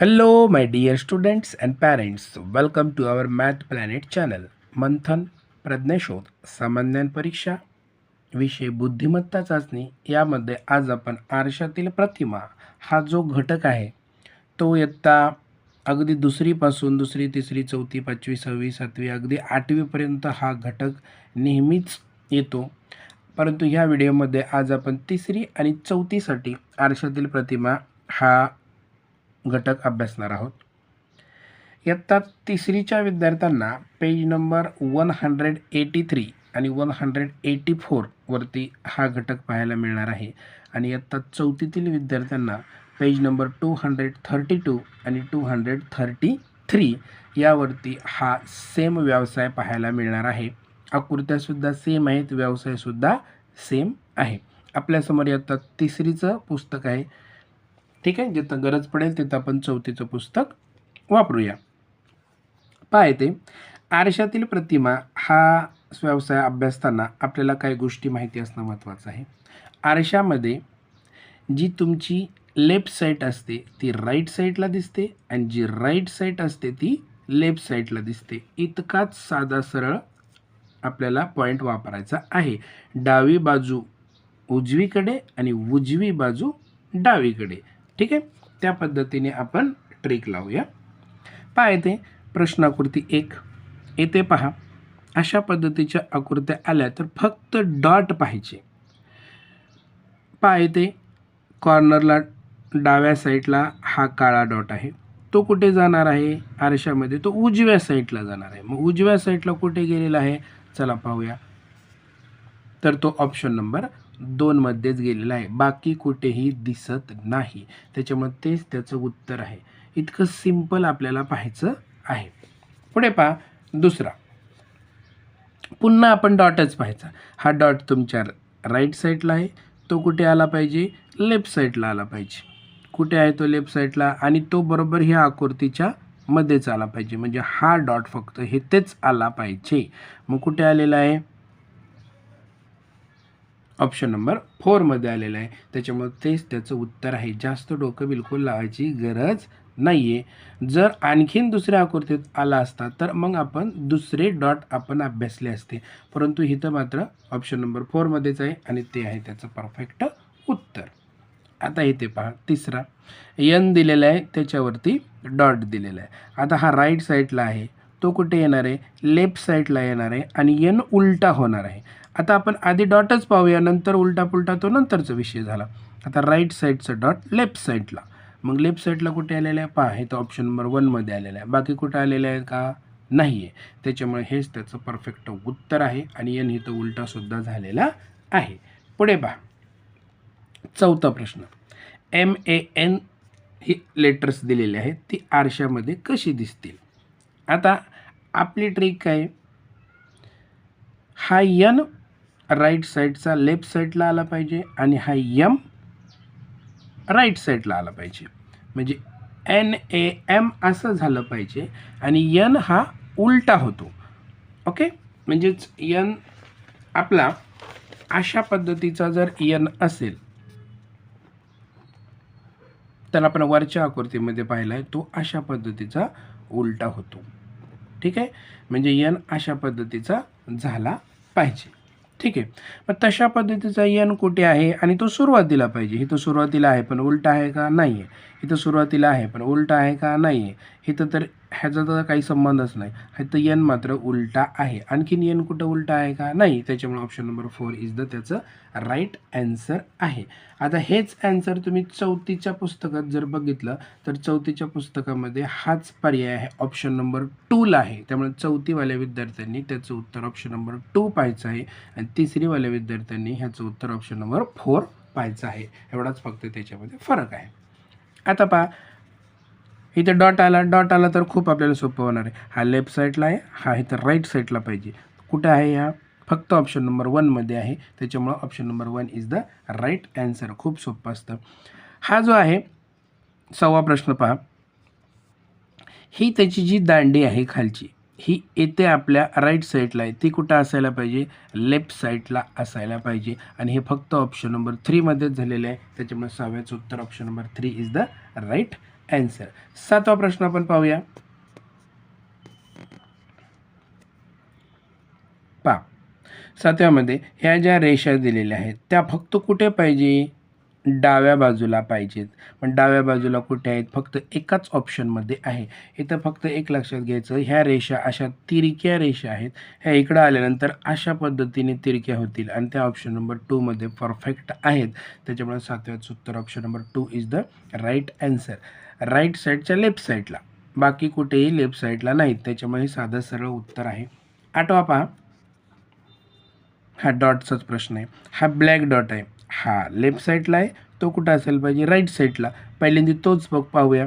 Hello, my dear students and parents. Welcome to our Math Planet channel. Manthan Pradnyashodh सामान्य परीक्षा विषय बुद्धिमत्ता चाचणी यामध्ये आज आपण आरशातील प्रतिमा हा जो घटक आहे तो इयत्ता अगदी दुसरीपासून दुसरी तिसरी चौथी पाचवी सहावी सातवी अगदी आठवीपर्यंत हा घटक नेहमीच येतो परंतु ह्या व्हिडिओमध्ये आज आपण तिसरी आणि चौथीसाठी आरशातील प्रतिमा हा घटक अभ्यासणार आहोत. इयत्ता तिसरीच्या विद्यार्थ्यांना page number one hundred eighty three आणि वन हंड्रेड एटी फोरवरती हा घटक पाहायला मिळणार आहे. आणि इयत्ता चौथीतील विद्यार्थ्यांना page number two hundred thirty two आणि टू हंड्रेड थर्टी थ्री यावरती हा सेम व्यवसाय पाहायला मिळणार आहे. आकृत्यासुद्धा सेम आहेत व्यवसायसुद्धा सेम आहे. आपल्यासमोर इयत्ता तिसरीचं पुस्तक आहे. ठीक आहे? जिथं गरज पडेल तिथं आपण चौथीचं पुस्तक वापरूया. पाहते आरशातील प्रतिमा हा व्यवसाय अभ्यासताना आपल्याला काही गोष्टी माहिती असणं महत्त्वाचं आहे. आरशामध्ये जी तुमची लेफ्ट साईड असते ती राईट साईडला दिसते आणि जी राईट साईड असते ती लेफ्ट साईडला दिसते. इतकाच साधा सरळ आपल्याला पॉईंट वापरायचा आहे. डावी बाजू उजवीकडे आणि उजवी बाजू डावीकडे. ठीक आहे? त्या पद्धतीने आपण ट्रिक लावूया. पहा येते प्रश्नाकृती एक. येथे पहा अशा पद्धतीच्या आकृत्या आल्या तर फक्त डॉट पाहिजे पहा येते कॉर्नरला डाव्या साईडला हा काळा डॉट आहे. तो कुठे जाणार आहे? आरशामध्ये. तो उजव्या साईडला जाणार आहे. मग उजव्या साईडला कुठे गेलेला आहे? चला पाहूया. तर तो ऑप्शन नंबर दोनमध्येच गेलेला आहे. बाकी कुठेही दिसत नाही. त्याच्यामुळे तेच त्याचं उत्तर आहे. इतकं सिंपल आपल्याला पाहायचं आहे. पुढे पहा. दुसरा. पुन्हा आपण डॉटच पाहायचा. हा डॉट तुमच्या राईट साईडला आहे. तो कुठे आला पाहिजे? लेफ्ट साईडला आला पाहिजे. कुठे आहे तो लेफ्ट साईडला आणि तो बरोबर ह्या आकृतीच्या मध्येच आला पाहिजे. म्हणजे हा डॉट फक्त हे तेच आला पाहिजे. मग कुठे आलेला आहे? ऑप्शन नंबर फोरमध्ये आलेलं आहे. त्याच्यामुळे तेच त्याचं उत्तर आहे. जास्त डोकं बिलकुल लावायची गरज नाही आहे जर आणखीन दुसऱ्या आकृतीत आला असता तर मग आपण दुसरे डॉट आपण अभ्यासले असते. परंतु इथं मात्र ऑप्शन नंबर फोरमध्येच आहे आणि ते आहे त्याचं परफेक्ट उत्तर. आता इथे पहा तिसरा. यन दिलेला आहे त्याच्यावरती डॉट दिलेला आहे. आता हा राईट साईडला आहे. तो कुठे येणार आहे? लेफ्ट साईडला येणार आहे आणि यन उलटा होणार आहे. आता आपण आधी डॉटच पाहूया नंतर उलटा पुलटा तो नंतरचा विषय झाला. आता राईट साईडचं डॉट लेफ्ट साईडला मग लेफ्ट साईडला कुठे आलेलं आहे? पहा हे तर ऑप्शन नंबर वनमध्ये आलेलं आहे. बाकी कुठे आलेलं आहे का? नाही आहे त्याच्यामुळे हेच त्याचं परफेक्ट उत्तर आहे आणि एन इथं उलटासुद्धा झालेला आहे. पुढे पहा. चौथा प्रश्न. एम ए एन ही लेटर्स दिलेली आहेत. ती आरशामध्ये कशी दिसतील? आता आपली ट्रिक काय हा यन राईट साईडचा लेफ्ट साईडला आला पाहिजे आणि हा यम राईट साईडला आला पाहिजे. म्हणजे एन ए एम असं झालं पाहिजे आणि यन हा उलटा होतो. ओके? म्हणजेच यन आपला अशा पद्धतीचा जर यन असेल तर आपण वरच्या आकृतीमध्ये पाहिला आहे तो अशा पद्धतीचा उलटा होतो. ठीक आहे? म्हणजे यन अशा पद्धतीचा झाला पाहिजे. ठीक आहे. मग तशा पद्धतीचा यन कुठे आहे आणि तो सुरुवातीला पाहिजे. हे तो सुरुवातीला आहे पण उलटा आहे का? नाही आहे इथं सुरुवातीला आहे पण उलटा आहे का नाही आहे इथं तर ह्याचा तर काही संबंधच नाही. इथं यन मात्र उलटा आहे. आणखीन यन कुठं उलटा आहे का नाही? त्याच्यामुळे option number four is the त्याचं राईट ॲन्सर आहे. आता हेच ॲन्सर तुम्ही चौथीच्या पुस्तकात जर बघितलं तर चौथीच्या पुस्तकामध्ये हाच पर्याय आहे. ऑप्शन नंबर टूला आहे. त्यामुळे चौथीवाल्या विद्यार्थ्यांनी त्याचं उत्तर ऑप्शन नंबर टू पाहायचं आहे. आणि तिसरीवाल्या विद्यार्थ्यांनी ह्याचं उत्तर ऑप्शन नंबर फोर पाहायचं आहे. एवढाच फक्त त्याच्यामध्ये फरक आहे. आता पहा. इथे डॉट आला डॉट आला तर खूप आपल्याला सोपं होणार आहे. हा लेफ्ट साईडला आहे हा इथं राईट साईडला पाहिजे. कुठं आहे हा? फक्त ऑप्शन नंबर वनमध्ये आहे. त्याच्यामुळं option number one is the right answer खूप सोपं असतं. हा जो आहे सव्वा प्रश्न पहा. ही त्याची जी दांडी आहे खालची ही येते आपल्या राईट साईडला आहे ती कुठं असायला पाहिजे? लेफ्ट साईडला असायला पाहिजे. आणि हे फक्त ऑप्शन नंबर थ्रीमध्येच झालेलं आहे. त्याच्यामुळे सहाव्याचं उत्तर option number three is the right answer सातवा प्रश्न आपण पाहूया. पा सातव्यामध्ये ह्या ज्या रेषा दिलेल्या आहेत त्या फक्त कुठे पाहिजे? डाव्या बाजूला पाहिजेत. पण डाव्या बाजूला कुठे आहेत? फक्त एकाच ऑप्शनमध्ये आहे. इथं फक्त एक लक्षात घ्यायचं ह्या रेषा अशा तिरक्या रेषा आहेत. ह्या इकडं आल्यानंतर अशा पद्धतीने तिरक्या होतील. आणि त्या ऑप्शन नंबर टूमध्ये परफेक्ट आहेत. त्याच्यामुळे सातव्याचं उत्तर option number two is the right answer right साईडच्या लेफ्ट साईडला बाकी कुठेही लेफ्ट साईडला नाहीत. त्याच्यामुळे साधं सरळ उत्तर आहे. आठवा पहा. हा डॉटचाच प्रश्न आहे. हा ब्लॅक डॉट आहे. हा लेफ्ट साईडला आहे तो कुठं असेल पाहिजे? राईट साईडला पहिल्यांदा तोच बघ पाहूया.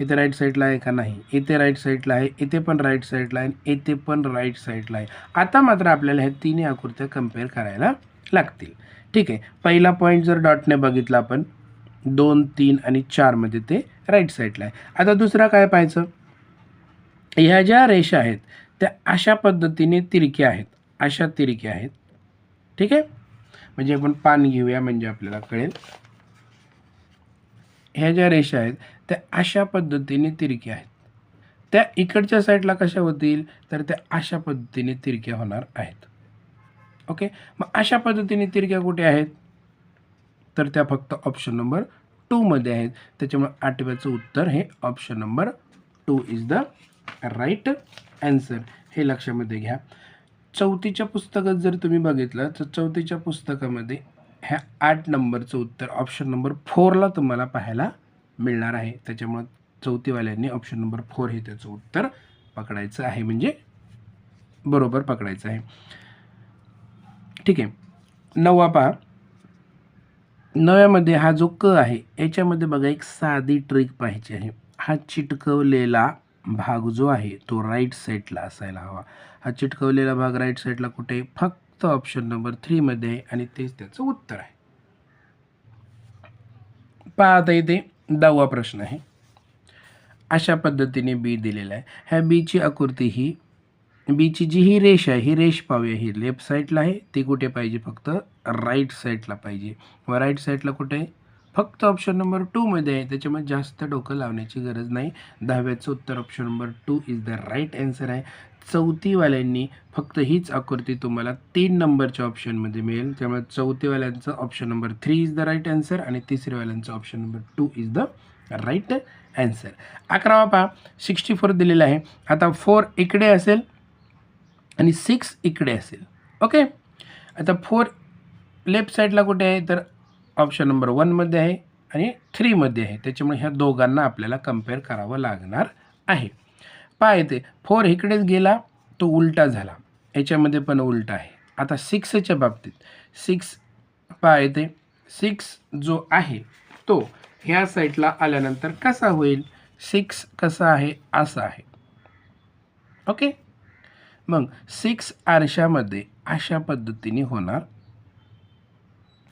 इथे राईट साईडला आहे का नाही? इथे राईट साईडला आहे इथे पण राईट साईडला आहे इथे पण राईट साईडला आहे. आता मात्र आपल्याला ह्या तिन्ही आकृत्या कंपेअर करायला लागतील. ठीक आहे. पहिला पॉईंट जर डॉटने बघितला आपण दोन तीन आणि चारमध्ये ते राईट साईडला आहे. आता दुसरा काय पाहायचं? ह्या ज्या रेषा आहेत त्या अशा पद्धतीने तिरक्या आहेत. अशा तिरक्या आहेत. ठीक आहे? म्हणजे आपण पान घेऊया म्हणजे आपल्याला कळेल. ह्या ज्या रेषा आहेत त्या अशा पद्धतीने तिरक्या आहेत. त्या इकडच्या साईडला कशा होतील? तर त्या अशा पद्धतीने तिरक्या होणार आहेत. ओके? मग अशा पद्धतीने तिरक्या कुठे आहेत? तर त्या फक्त ऑप्शन नंबर टूमध्ये आहेत. त्याच्यामुळे आठव्याचं उत्तर हे option number two is the right answer हे लक्षामध्ये घ्या. चौथीच्या पुस्तकात जर तुम्ही बघितलं तर चौथीच्या पुस्तकामध्ये ह्या आठ नंबरचं उत्तर ऑप्शन नंबर फोरला तुम्हाला पाहायला मिळणार आहे. त्याच्यामुळं चौथीवाल्यांनी ऑप्शन नंबर फोर हे त्याचं उत्तर पकडायचं आहे. म्हणजे बरोबर पकडायचं आहे. ठीक आहे. नववा पहा. नव्यामध्ये हा जो क आहे याच्यामध्ये बघा एक साधी ट्रिक पाहिजे आहे. हा चिटकवलेला भाग जो आहे तो राईट साईडला असायला हवा. हा चिटकवलेला भाग राईट साईडला कुठे? फक्त ऑप्शन नंबर थ्रीमध्ये आहे आणि तेच त्याचं उत्तर आहे. पाहता येते दहावा प्रश्न आहे. अशा पद्धतीने बी दिलेला आहे. ह्या बीची आकृती ही बीची जी ही रेष आहे ही रेष पाहूया. ही लेफ्ट साईडला आहे ती कुठे पाहिजे? फक्त राईट साईडला पाहिजे. व राईट साईडला कुठे? आहे फक्त ऑप्शन नंबर टूमध्ये आहे. त्याच्यामुळे जास्त डोकं लावण्याची गरज नाही. दहाव्याचं उत्तर option number two is the right answer आहे. चौथीवाल्यांनी फक्त हीच आकृती तुम्हाला तीन नंबरच्या ऑप्शनमध्ये मिळेल. त्यामुळे चौथीवाल्यांचं option number three is the right answer आणि तिसरीवाल्यांचं option number two is the right answer अकरावा पहा. सिक्स्टी फोर दिलेला आहे. आता फोर इकडे असेल आणि सिक्स इकडे असेल. ओके आता फोर लेफ्ट साईडला कुठे आहे? तर ऑप्शन नंबर वनमध्ये आहे आणि थ्रीमध्ये आहे. त्याच्यामुळे ह्या दोघांना आपल्याला कंपेअर करावं लागणार आहे. पहा येते फोर इकडेच गेला तो उलटा झाला. याच्यामध्ये पण उलटा आहे. आता सिक्सच्या बाबतीत सिक्स पहा ते सिक्स जो आहे तो ह्या साईडला आल्यानंतर कसा होईल? सिक्स कसा आहे? असा आहे. ओके मग सिक्स आरशामध्ये अशा पद्धतीने होणार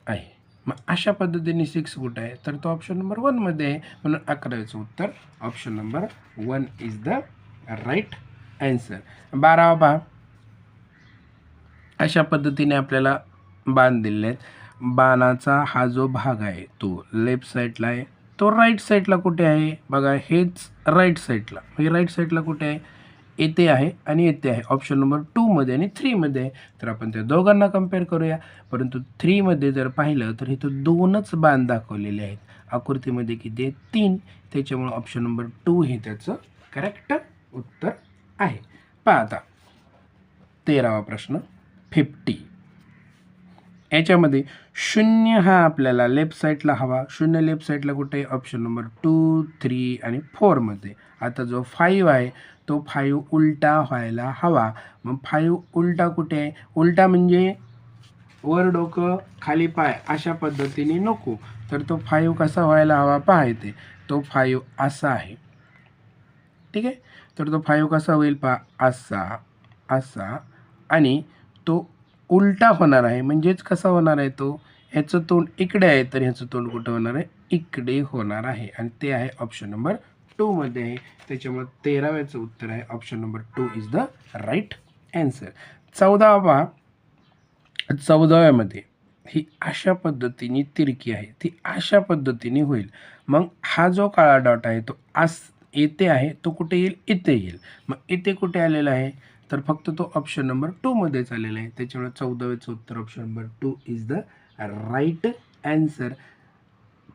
आहे. मग अशा पद्धतीने सिक्स कुठं आहे? तर तो ऑप्शन नंबर वनमध्ये आहे. म्हणून अकरावीचं उत्तर option number one is the right answer बारावा पहा अशा पद्धतीने आपल्याला बाण दिलेले आहेत. बाणाचा हा जो भाग आहे तो लेफ्ट साईडला आहे. तो राईट साईडला कुठे आहे? बघा हेच राईट साईडला म्हणजे राईट साईडला कुठे आहे? येथे आहे आणि येथे आहे. ऑप्शन नंबर टूमध्ये आणि थ्रीमध्ये आहे. तर आपण त्या दोघांना कंपेअर करूया. परंतु थ्रीमध्ये जर पाहिलं तर इथं दोनच बाण दाखवलेले आहेत. आकृतीमध्ये किती आहे तीन. त्याच्यामुळे ऑप्शन नंबर टू हे त्याचं करेक्ट उत्तर आहे. पाहता. तेरावा प्रश्न फिफ्टी याच्यामध्ये शून्य हा आपल्याला लेफ्ट साईडला हवा. शून्य लेफ्ट साईडला कुठे? ऑप्शन नंबर टू थ्री आणि फोरमध्ये आता जो फाईव्ह आहे तो फाईव्ह उलटा व्हायला हवा. मग फाईव्ह उलटा कुठे? आहे उलटा म्हणजे वर डोकं खाली पाय अशा पद्धतीने नको. तर तो फाईव्ह कसा व्हायला हवा? पाहायचे तो. फाईव्ह असा आहे. ठीक आहे? तर तो फाईव्ह कसा होईल? पा असा असा आणि तो उलटा होणार आहे. म्हणजेच कसा होणार आहे तो? ह्याचं तोंड इकडे आहे तर ह्याचं तोंड कुठं होणार आहे? इकडे होणार आहे. आणि ते आहे ऑप्शन नंबर टूमध्ये आहे. त्याच्यामुळे तेराव्याचं उत्तर आहे. Option number two is the right answer चौदावा चौदाव्यामध्ये ही अशा पद्धतीने तिरकी आहे. ती अशा पद्धतीने होईल. मग हा जो काळा डॉट आहे तो आस येते आहे तो कुठे येईल? इथे येईल. मग इथे कुठे आलेला आहे? तर फक्त तो ऑप्शन नंबर टूमध्येच आलेला आहे. त्याच्यामुळे चौदावेचं उत्तर option number two is the right answer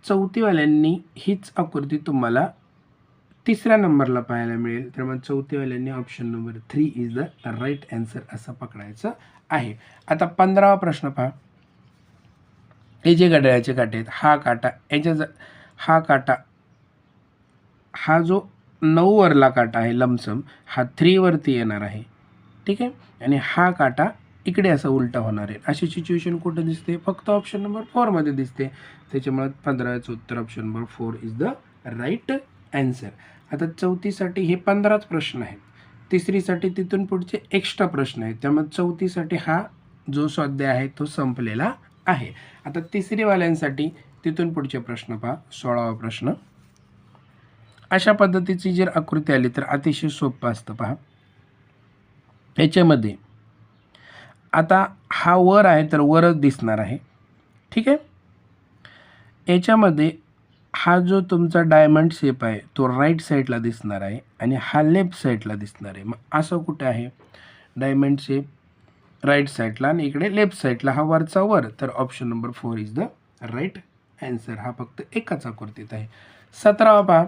चौथीवाल्यांनी हीच आकृती तुम्हाला तिसऱ्या नंबरला पाहायला मिळेल. तर मग चौथीवाल्यांनी option number three is the right answer असं पकडायचं आहे. आता पंधरावा प्रश्न पहा. हे जे घड्याळाचे काटे आहेत हा काटा याच्या ज हा काटा हा जो नऊवरला काटा आहे लमसम हा थ्रीवरती येणार आहे. ठीक आहे? आणि हा काटा इकडे असा उलटा होणार आहे. अशी सिच्युएशन कुठं दिसते? फक्त ऑप्शन नंबर फोरमध्ये दिसते. त्याच्यामुळे पंधराचं उत्तर option number four is the right answer आता चौथीसाठी हे पंधराच प्रश्न आहेत. तिसरीसाठी तिथून पुढचे एक्स्ट्रा प्रश्न आहेत. त्यामुळे चौथीसाठी हा जो स्वाध्याय आहे तो संपलेला आहे. आता तिसरीवाल्यांसाठी तिथून पुढचे प्रश्न पहा. सोळावा प्रश्न. अशा पद्धतीची जर आकृती आली तर अतिशय सोपं असतं पहा. याच्यामध्ये. आता हा वर आहे तर वरच दिसणार आहे. ठीक आहे? याच्यामध्ये हा जो तुमचा डायमंड शेप आहे तो राईट साईडला दिसणार आहे आणि हा लेफ्ट साईडला दिसणार आहे. मग असं कुठे आहे? डायमंड शेप राईट साईडला आणि इकडे लेफ्ट साईडला हा वरचा वर. तर option number four is the right answer हा फक्त एकाच आकृतीत आहे. सतरावा पहा.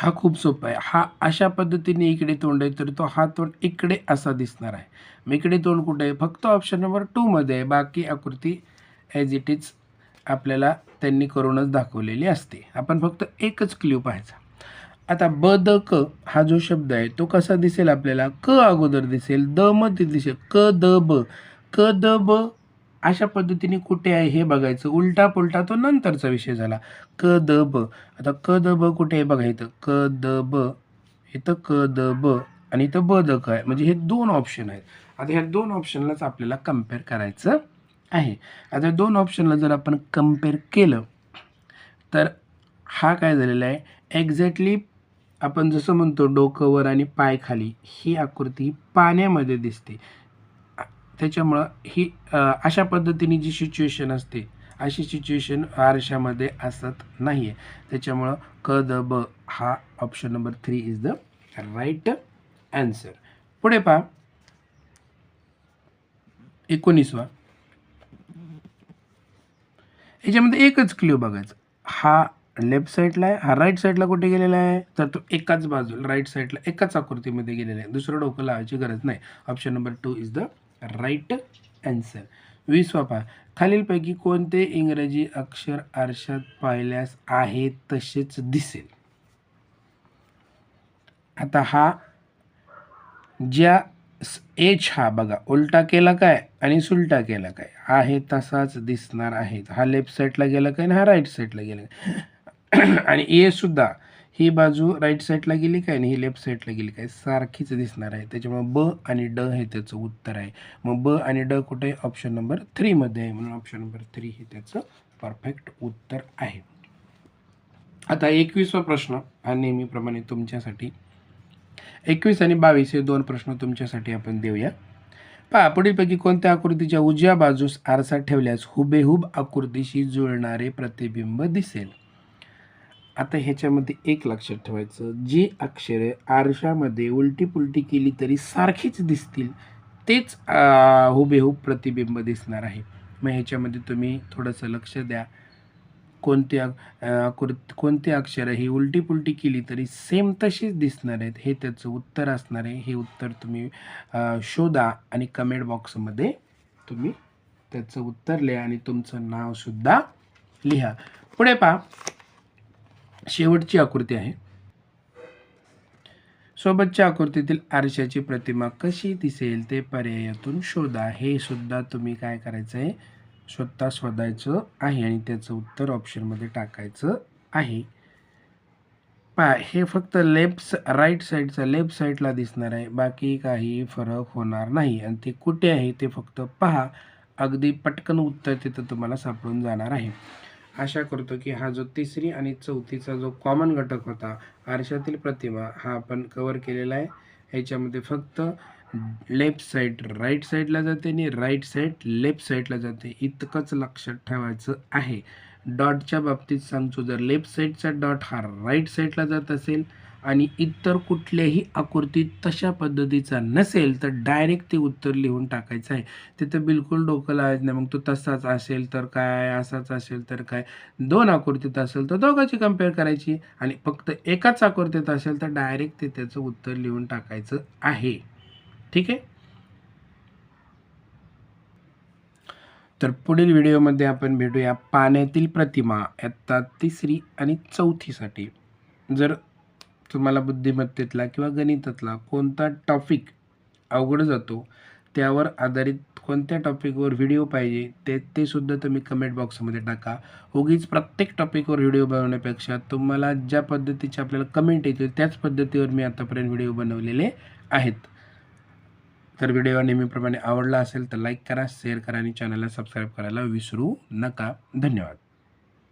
हा खूप सोपा आहे. हा अशा पद्धतीने इकडे तोंड आहे तर तो हा तोंड इकडे असा दिसणार आहे. मग इकडे तोंड कुठे आहे? फक्त ऑप्शन नंबर टूमध्ये आहे. बाकी आकृती ॲज इट इज आपल्याला त्यांनी करूनच दाखवलेली असते. आपण फक्त एकच क्ल्यू पाहायचा. आता ब द क हा जो शब्द आहे तो कसा दिसेल आपल्याला? क अगोदर दिसेल द मध्ये दिसेल. क द ब. क द ब अशा पद्धतीने कुठे आहे हे बघायचं. उलटा पुलटा तो नंतरचा विषय झाला. क द ब. आता क द ब कुठे आहे बघा इथं. क द ब. इथं क द ब आणि इथं ब द क आहे. म्हणजे हे दोन ऑप्शन आहेत. आता ह्या दोन ऑप्शनलाच आपल्याला कंपेअर करायचं आहे. आता दोन ऑप्शनला जर आपण कंपेअर केलं तर हा काय झालेला आहे? एक्झॅक्टली आपण जसं म्हणतो डोकंवर आणि पाय खाली ही आकृती पाण्यामध्ये दिसते. त्याच्यामुळं ही अशा पद्धतीने जी सिच्युएशन असते अशी सिच्युएशन आरशामध्ये असत नाही आहे त्याच्यामुळं क द ब हा option number three is the right answer पुढे पहा. एकोणीसवा. याच्यामध्ये एकच क्ल्यू बघायचा. हा लेफ्ट साईडला आहे हा राईट साईडला कुठे गेलेला आहे? तर तो एकाच बाजूला राईट साईडला एकाच आकृतीमध्ये गेलेला आहे. दुसरं डोकं लावायची गरज नाही. Option number two is the right answer विसवा पहा खालीलपैकी कोणते इंग्रजी अक्षर आरशात पाहिल्यास आहे तसेच दिसेल? आता हा ज्या एच हा बघा उलटा केला काय आणि सुलटा केला काय? आहे तसाच दिसणार आहे हा लेफ्ट साईडला गेला काय आणि हा राईट साईडला गेला काय? आणि ए सुद्धा ही बाजू राईट साईडला गेली काय आणि ही लेफ्ट साईडला गेली काय? सारखीच दिसणार आहे. त्याच्यामुळे ब आणि ड हे त्याचं उत्तर आहे. मग ब आणि ड कुठे ऑप्शन नंबर थ्रीमध्ये आहे. म्हणून ऑप्शन नंबर थ्री हे त्याचं परफेक्ट उत्तर आहे. आता एकवीसवा प्रश्न हा नेहमीप्रमाणे तुमच्यासाठी. एकवीस आणि बावीस हे दोन प्रश्न तुमच्यासाठी आपण देऊया. पहा पुढीलपैकी कोणत्या आकृतीच्या उजव्या बाजूस आरसा ठेवल्यास हुबेहूब आकृतीशी जुळणारे प्रतिबिंब दिसेल? आता ह्याच्यामध्ये एक लक्षात ठेवायचं जी अक्षरे आरशामध्ये उलटी पुलटी केली तरी सारखीच दिसतील तेच हुबेहूब प्रतिबिंब दिसणार आहे. मग ह्याच्यामध्ये तुम्ही थोडंसं लक्ष द्या. कोणती अ- कोणती अक्षरं ही उलटी पुलटी केली तरी सेम तशीच दिसणार आहेत हे त्याचं उत्तर असणार आहे. हे उत्तर तुम्ही शोधा आणि कमेंट बॉक्समध्ये तुम्ही त्याचं उत्तर लिहा आणि तुमचं नावसुद्धा लिहा. पुढे पहा. शेवटची आकृती आहे. सोबतच्या आकृतीतील आरशाची प्रतिमा कशी दिसेल ते पर्यायातून शोधा. हे सुद्धा तुम्ही काय करायचं आहे स्वतः शोधायचं आहे आणि त्याचं उत्तर ऑप्शनमध्ये टाकायचं आहे. पहा हे फक्त लेफ्ट राईट साईडचा लेफ्ट साईडला दिसणार आहे. बाकी काही फरक होणार नाही. आणि ते कुठे आहे ते फक्त पहा. अगदी पटकन उत्तर तिथं तुम्हाला सापडून जाणार आहे. आशा करतो की हा जो तिसरी आणि चौथीचा जो कॉमन घटक होता आरशातील प्रतिमा हा आपण कवर केलेला आहे. ह्याच्यामध्ये फक्त लेफ्ट साईड राईट साईडला जाते आणि राईट साईड लेफ्ट साईडला जाते. इतकंच लक्षात ठेवायचं आहे. डॉटच्या बाबतीत सांगतो जर लेफ्ट साईडचा डॉट हा राईट साईडला जात असेल आणि इतर कुठल्याही आकृतीत तशा पद्धतीचा नसेल तर डायरेक्ट ते उत्तर लिहून टाकायचं आहे. तिथं बिलकुल डोकं लावायचं नाही. मग तो तसाच असेल तर काय असाच असेल तर काय. दोन आकृतीत असेल तर दोघांची कंपेअर करायची. आणि फक्त एकाच आकृतीत असेल तर डायरेक्ट ते त्याचं उत्तर लिहून टाकायचं आहे. ठीक आहे? तर पुढील व्हिडिओमध्ये आपण भेटूया पाण्यातील प्रतिमा. इयत्ता तिसरी आणि चौथीसाठी जर तुम्हाला बुद्धिमत्तेतला किंवा गणितातला कोणता टॉपिक अवघड जातो त्यावर आधारित कोणत्या टॉपिकवर व्हिडिओ पाहिजे ते ते सुद्धा तुम्ही कमेंट बॉक्समध्ये टाका. उगीच प्रत्येक टॉपिकवर व्हिडिओ बनवण्यापेक्षा तुम्हाला ज्या पद्धतीचे आपल्याला कमेंट येतील त्याच पद्धतीवर मी आतापर्यंत व्हिडिओ बनवलेले आहेत. तर व्हिडिओ नेहमीप्रमाणे आवडला असेल तर लाईक करा शेअर करा आणि चॅनलला सबस्क्राईब करायला विसरू नका. धन्यवाद.